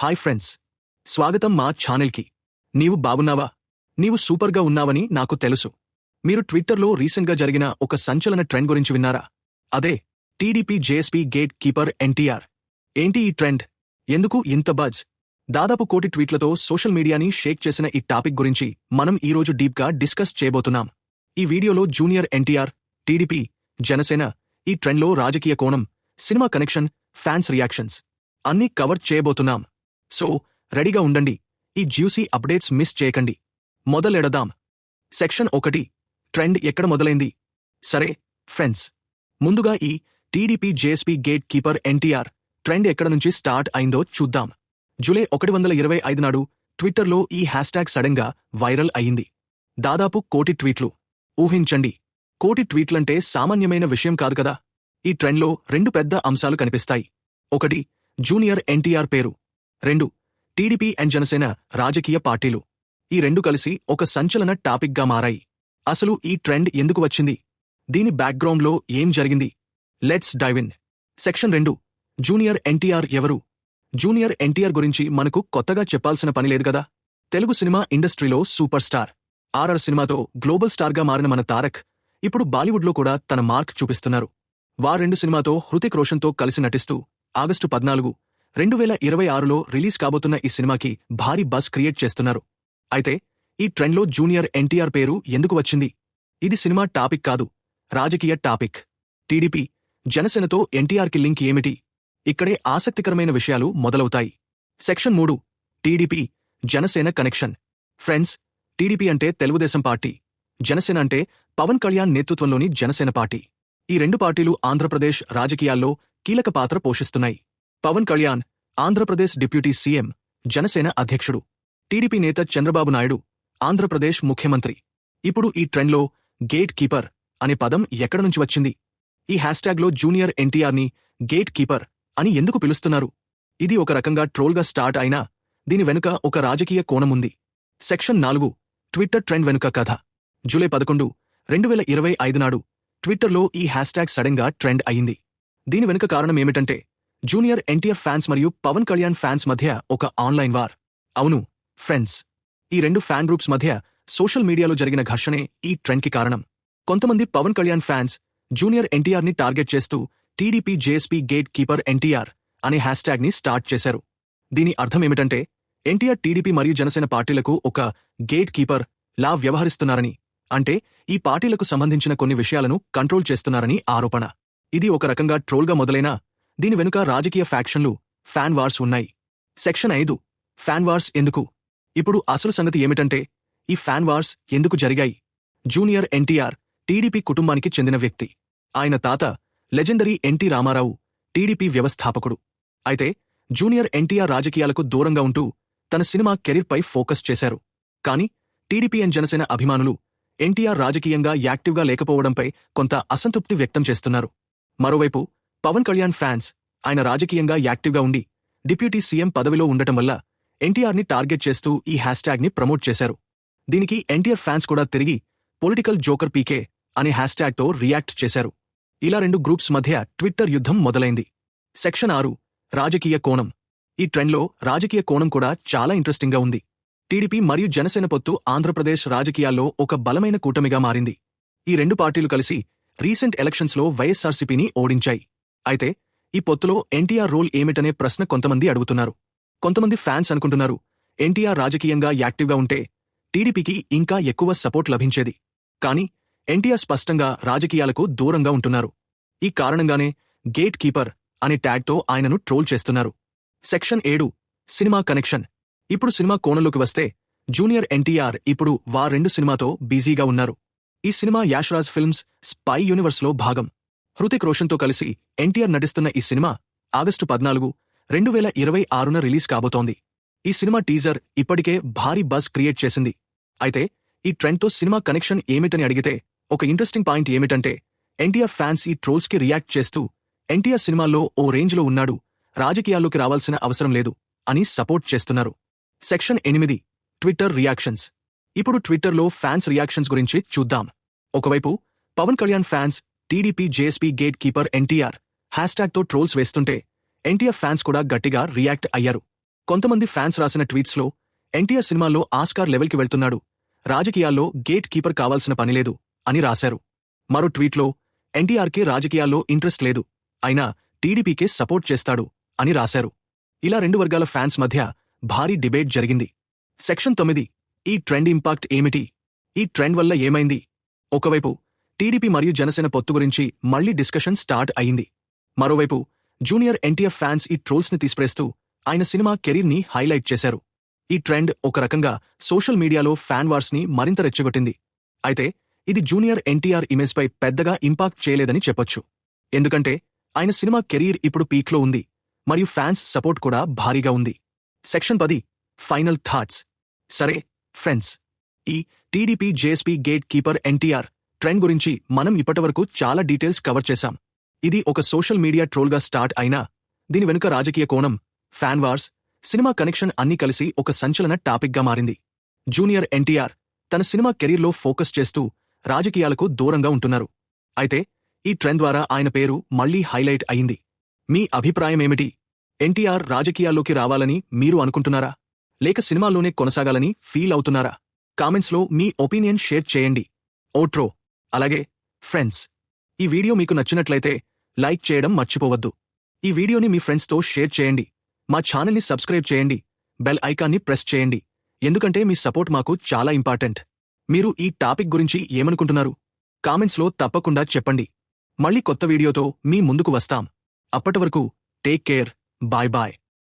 Hi friends. స్వాగతం మా ఛానల్కి. నీవు బాగున్నావా? నీవు సూపర్గా ఉన్నావని నాకు తెలుసు. మీరు ట్విట్టర్లో రీసెంట్గా జరిగిన ఒక సంచలన ట్రెండ్ గురించి విన్నారా? అదే TDP JSP gate keeper NTR. ఏంటి ఈ ట్రెండ్? ఎందుకు ఇంత బజ్? దాదాపు కోటి ట్వీట్లతో సోషల్ మీడియాని షేక్ చేసిన ఈ టాపిక్ గురించి మనం ఈరోజు డీప్గా డిస్కస్ చేయబోతున్నాం. ఈ వీడియోలో జూనియర్ ఎన్టీఆర్ టీడీపీ జనసేన ఈ ట్రెండ్లో రాజకీయ కోణం సినిమా కనెక్షన్ ఫ్యాన్స్ రియాక్షన్స్ అన్నీ కవర్ చేయబోతున్నాం. సో రెడీగా ఉండండి. ఈ జ్యూసీ అప్డేట్స్ మిస్ చేయకండి. మొదలెడదాం. సెక్షన్ ఒకటి ట్రెండ్ ఎక్కడ మొదలైంది? సరే ఫ్రెండ్స్. ముందుగా ఈ TDP JSP gate keeper NTR trend ఎక్కడ నుంచి స్టార్ట్ అయిందో చూద్దాం. జూలై ఒకటి వందల ఇరవై ఐదు నాడు ట్విట్టర్లో ఈ హ్యాష్ట్యాగ్ సడన్గా వైరల్ అయింది. దాదాపు కోటి ట్వీట్లు. ఊహించండి. కోటి ట్వీట్లంటే సామాన్యమైన విషయం కాదు కదా? ఈ ట్రెండ్లో రెండు పెద్ద అంశాలు కనిపిస్తాయి. ఒకటి జూనియర్ ఎన్టీఆర్ పేరు. రెండు టీడీపీ అండ్ జనసేన రాజకీయ పార్టీలు. ఈ రెండు కలిసి ఒక సంచలన టాపిక్గా మారాయి. అసలు ఈ ట్రెండ్ ఎందుకు వచ్చింది? దీని బ్యాక్గ్రౌండ్లో ఏం జరిగింది? లెట్స్ డైవిన్ సెక్షన్ రెండు జూనియర్ ఎన్టీఆర్ ఎవరు? జూనియర్ ఎన్టీఆర్ గురించి మనకు కొత్తగా చెప్పాల్సిన పని లేదు కదా? తెలుగు సినిమా ఇండస్ట్రీలో సూపర్ స్టార్. ఆర్ఆర్ సినిమాతో గ్లోబల్ స్టార్గా మారిన మన తారక్ ఇప్పుడు బాలీవుడ్లో కూడా తన మార్క్ చూపిస్తున్నారు. వారెండు సినిమాతో హృతిక్ రోషన్తో కలిసి నటిస్తూ ఆగస్టు పద్నాలుగు రెండు వేల ఇరవై ఆరులో రిలీజ్ కాబోతున్న ఈ సినిమాకి భారీ బస్ క్రియేట్ చేస్తున్నారు. అయితే ఈ ట్రెండ్లో జూనియర్ ఎన్టీఆర్ పేరు ఎందుకు వచ్చింది? ఇది సినిమా టాపిక్ కాదు రాజకీయ టాపిక్. టీడీపీ జనసేనతో ఎన్టీఆర్కి లింక్ ఏమిటి? ఇక్కడే ఆసక్తికరమైన విషయాలు మొదలవుతాయి. సెక్షన్ మూడు TDP Janasena connection. Friends TDP అంటే తెలుగుదేశం పార్టీ. జనసేన అంటే పవన్ కళ్యాణ్ నేతృత్వంలోని జనసేన పార్టీ. ఈ రెండు పార్టీలు ఆంధ్రప్రదేశ్ రాజకీయాల్లో కీలక పాత్ర పోషిస్తున్నాయి. పవన్ కళ్యాణ్ ఆంధ్రప్రదేశ్ డిప్యూటీ సీఎం జనసేన అధ్యక్షుడు. టీడీపీ నేత చంద్రబాబు నాయుడు ఆంధ్రప్రదేశ్ ముఖ్యమంత్రి. ఇప్పుడు ఈ ట్రెండ్లో గేట్ కీపర్ అనే పదం ఎక్కడ నుంచి వచ్చింది? ఈ హ్యాష్ట్యాగ్లో జూనియర్ ఎన్టీఆర్ని గేట్ కీపర్ అని ఎందుకు పిలుస్తున్నారు? ఇది ఒక రకంగా ట్రోల్గా స్టార్ట్ అయినా దీని వెనుక ఒక రాజకీయ కోణముంది సెక్షన్ నాలుగు ట్విట్టర్ ట్రెండ్ వెనుక కథ. జూలై పదకొండు రెండు వేల ఇరవై ఐదు నాడు ట్విట్టర్లో ఈ హ్యాష్ట్యాగ్ సడన్గా ట్రెండ్ అయింది. దీని వెనుక కారణం ఏమిటంటే జూనియర్ ఎన్టీఆర్ ఫ్యాన్స్ మరియు పవన్ కళ్యాణ్ ఫ్యాన్స్ మధ్య ఒక ఆన్లైన్ వార్. అవును ఫ్రెండ్స్ ఈ రెండు ఫ్యాన్ గ్రూప్స్ మధ్య సోషల్ మీడియాలో జరిగిన ఘర్షణే ఈ ట్రెండ్కి కారణం. కొంతమంది పవన్ కళ్యాణ్ ఫ్యాన్స్ జూనియర్ ఎన్టీఆర్ని టార్గెట్ చేస్తూ TDP JSP gate keeper NTR అనే హ్యాష్ట్యాగ్ని స్టార్ట్ చేశారు. దీని అర్థం ఏమిటంటే ఎన్టీఆర్ టీడీపీ మరియు జనసేన పార్టీలకు ఒక గేట్ కీపర్ లా వ్యవహరిస్తున్నారని అంటే ఈ పార్టీలకు సంబంధించిన కొన్ని విషయాలను కంట్రోల్ చేస్తున్నారని ఆరోపణ. ఇది ఒక రకంగా ట్రోల్గా మొదలైనా దీని వెనుక రాజకీయ ఫ్యాక్షన్లు ఫ్యాన్ వార్స్ ఉన్నాయి. సెక్షన్ ఐదు ఫ్యాన్ వార్స్ ఎందుకు? ఇప్పుడు అసలు సంగతి ఏమిటంటే ఈ ఫ్యాన్ వార్స్ ఎందుకు జరిగాయి? జూనియర్ ఎన్టీఆర్ టీడీపీ కుటుంబానికి చెందిన వ్యక్తి. ఆయన తాత లెజెండరీ ఎన్టీ రామారావు టీడీపీ వ్యవస్థాపకుడు. అయితే జూనియర్ ఎన్టీఆర్ రాజకీయాలకు దూరంగా ఉంటూ తన సినిమా కెరీర్పై ఫోకస్ చేశారు. కాని టీడీపీ అండ్ జనసేన అభిమానులు ఎన్టీఆర్ రాజకీయంగా యాక్టివ్గా లేకపోవడంపై కొంత అసంతృప్తి వ్యక్తం చేస్తున్నారు. మరోవైపు పవన్ కళ్యాణ్ ఫ్యాన్స్ ఆయన రాజకీయంగా యాక్టివ్గా ఉండి డిప్యూటీ సీఎం పదవిలో ఉండటం వల్ల ఎన్టీఆర్ని టార్గెట్ చేస్తూ ఈ హ్యాష్ట్యాగ్ని ప్రమోట్ చేశారు. దీనికి ఎన్టీఆర్ ఫ్యాన్స్ కూడా తిరిగి పొలిటికల్ జోకర్ పీకే అనే హ్యాష్ట్యాగ్తో రియాక్ట్ చేశారు. ఇలా రెండు గ్రూప్స్ మధ్య ట్విట్టర్ యుద్ధం మొదలైంది. సెక్షన్ ఆరు రాజకీయ కోణం. ఈ ట్రెండ్లో రాజకీయ కోణం కూడా చాలా ఇంట్రెస్టింగ్గా ఉంది. టీడీపీ మరియు జనసేన పొత్తు ఆంధ్రప్రదేశ్ రాజకీయాల్లో ఒక బలమైన కూటమిగా మారింది. ఈ రెండు పార్టీలు కలిసి రీసెంట్ ఎలక్షన్స్లో వైఎస్సార్సీపీని ఓడించాయి. అయితే ఈ పొత్తులో ఎన్టీఆర్ రోల్ ఏమిటనే ప్రశ్న కొంతమంది అడుగుతున్నారు. కొంతమంది ఫ్యాన్స్ అనుకుంటున్నారు ఎన్టీఆర్ రాజకీయంగా యాక్టివ్గా ఉంటే టీడీపీకి ఇంకా ఎక్కువ సపోర్ట్ లభించేది. కానీ ఎన్టీఆర్ స్పష్టంగా రాజకీయాలకు దూరంగా ఉంటున్నారు. ఈ కారణంగానే గేట్ కీపర్ అనే ట్యాగ్తో ఆయనను ట్రోల్ చేస్తున్నారు. సెక్షన్ ఏడు సినిమా కనెక్షన్. ఇప్పుడు సినిమా కోణంలోకి వస్తే జూనియర్ ఎన్టీఆర్ ఇప్పుడు వా రెండు సినిమాతో బిజీగా ఉన్నారు. ఈ సినిమా యాష్రాజ్ ఫిల్మ్స్ స్పై యూనివర్స్లో భాగం. హృతిక్ రోషన్తో కలిసి ఎన్టీఆర్ నటిస్తున్న ఈ సినిమా ఆగస్టు పద్నాలుగు రెండు వేల ఇరవై ఆరున రిలీజ్ కాబోతోంది. ఈ సినిమా టీజర్ ఇప్పటికే భారీ బజ్ క్రియేట్ చేసింది. అయితే ఈ ట్రెండ్తో సినిమా కనెక్షన్ ఏమిటని అడిగితే ఒక ఇంట్రెస్టింగ్ పాయింట్ ఏమిటంటే ఎన్టీఆర్ ఫ్యాన్స్ ఈ ట్రోల్స్కి రియాక్ట్ చేస్తూ ఎన్టీఆర్ సినిమాల్లో ఓ రేంజ్లో ఉన్నాడు రాజకీయాల్లోకి రావాల్సిన అవసరం లేదు అని సపోర్ట్ చేస్తున్నారు. సెక్షన్ ఎనిమిది ట్విట్టర్ రియాక్షన్స్. ఇప్పుడు ట్విట్టర్లో ఫ్యాన్స్ రియాక్షన్స్ గురించి చూద్దాం. ఒకవైపు Pawan Kalyan fans TDP JSP gate keeper NTR. హ్యాష్ట్యాగ్తో trolls వేస్తుంటే ఎన్టీఆర్ ఫ్యాన్స్ కూడా గట్టిగా రియాక్ట్ అయ్యారు. కొంతమంది ఫ్యాన్స్ రాసిన ట్వీట్స్లో ఎన్టీఆర్ సినిమాల్లో ఆస్కార్ లెవెల్కి వెళ్తున్నాడు. రాజకీయాల్లో గేట్ కీపర్ కావాల్సిన పనిలేదు అని రాశారు. మరో ట్వీట్లో ఎన్టీఆర్కి రాజకీయాల్లో ఇంట్రెస్ట్ లేదు అయినా టీడీపీకే సపోర్ట్ చేస్తాడు అని రాశారు. ఇలా రెండు వర్గాల ఫ్యాన్స్ మధ్య భారీ డిబేట్ జరిగింది. సెక్షన్ తొమ్మిది ఈ ట్రెండ్ ఇంపాక్ట్ ఏమిటి? ఈ ట్రెండ్ వల్ల ఏమైంది? ఒకవైపు టీడీపీ మరియు జనసేన పొత్తు గురించి మళ్ళీ డిస్కషన్ స్టార్ట్ అయింది మరోవైపు జూనియర్ ఎన్టీఎఫ్ ఫ్యాన్స్ ఈ ట్రోల్స్ని తీసిపేస్తూ ఆయన సినిమా కెరీర్ని హైలైట్ చేశారు. ఈ ట్రెండ్ ఒక రకంగా సోషల్ మీడియాలో ఫ్యాన్ వార్స్ని మరింత రెచ్చగొట్టింది. అయితే ఇది జూనియర్ ఎన్టీఆర్ ఇమేజ్పై పెద్దగా ఇంపాక్ట్ చేయలేదని చెప్పొచ్చు. ఎందుకంటే ఆయన సినిమా కెరీర్ ఇప్పుడు పీక్లో ఉంది మరియు ఫ్యాన్స్ సపోర్ట్ కూడా భారీగా ఉంది. సెక్షన్ పది ఫైనల్ థాట్స్. సరే ఫ్రెండ్స్ ఈ TDP JSP gate keeper NTR trend గురించి మనం ఇప్పటివరకు చాలా డీటెయిల్స్ కవర్ చేశాం. ఇది ఒక సోషల్ మీడియా ట్రోల్గా స్టార్ట్ అయినా దీని వెనుక రాజకీయ కోణం ఫ్యాన్ వార్స్ సినిమా కనెక్షన్ అన్నీ కలిసి ఒక సంచలన టాపిక్గా మారింది. జూనియర్ ఎన్టీఆర్ తన సినిమా కెరీర్లో ఫోకస్ చేస్తూ రాజకీయాలకు దూరంగా ఉంటున్నారు. అయితే ఈ ట్రెండ్ ద్వారా ఆయన పేరు మళ్ళీ హైలైట్ అయింది. మీ అభిప్రాయమేమిటి ఎన్టీఆర్ రాజకీయాల్లోకి రావాలని మీరు అనుకుంటున్నారా? లేక సినిమాల్లోనే కొనసాగాలని ఫీల్ అవుతున్నారా? కామెంట్స్లో మీ ఒపీనియన్ షేర్ చేయండి. ఓట్రో అలాగే ఫ్రెండ్స్ ఈ వీడియో మీకు నచ్చినట్లయితే లైక్ చేయడం మర్చిపోవద్దు. ఈ వీడియోని మీ ఫ్రెండ్స్తో షేర్ చేయండి. మా ఛానల్ని సబ్స్క్రైబ్ చేయండి. బెల్ ఐకాన్ని ప్రెస్ చేయండి. ఎందుకంటే మీ సపోర్ట్ మాకు చాలా ఇంపార్టెంట్. మీరు ఈ టాపిక్ గురించి ఏమనుకుంటున్నారు? కామెంట్స్లో తప్పకుండా చెప్పండి. మళ్ళీ కొత్త వీడియోతో మీ ముందుకు వస్తాం. అప్పటి వరకు టేక్ కేర్. Bye bye.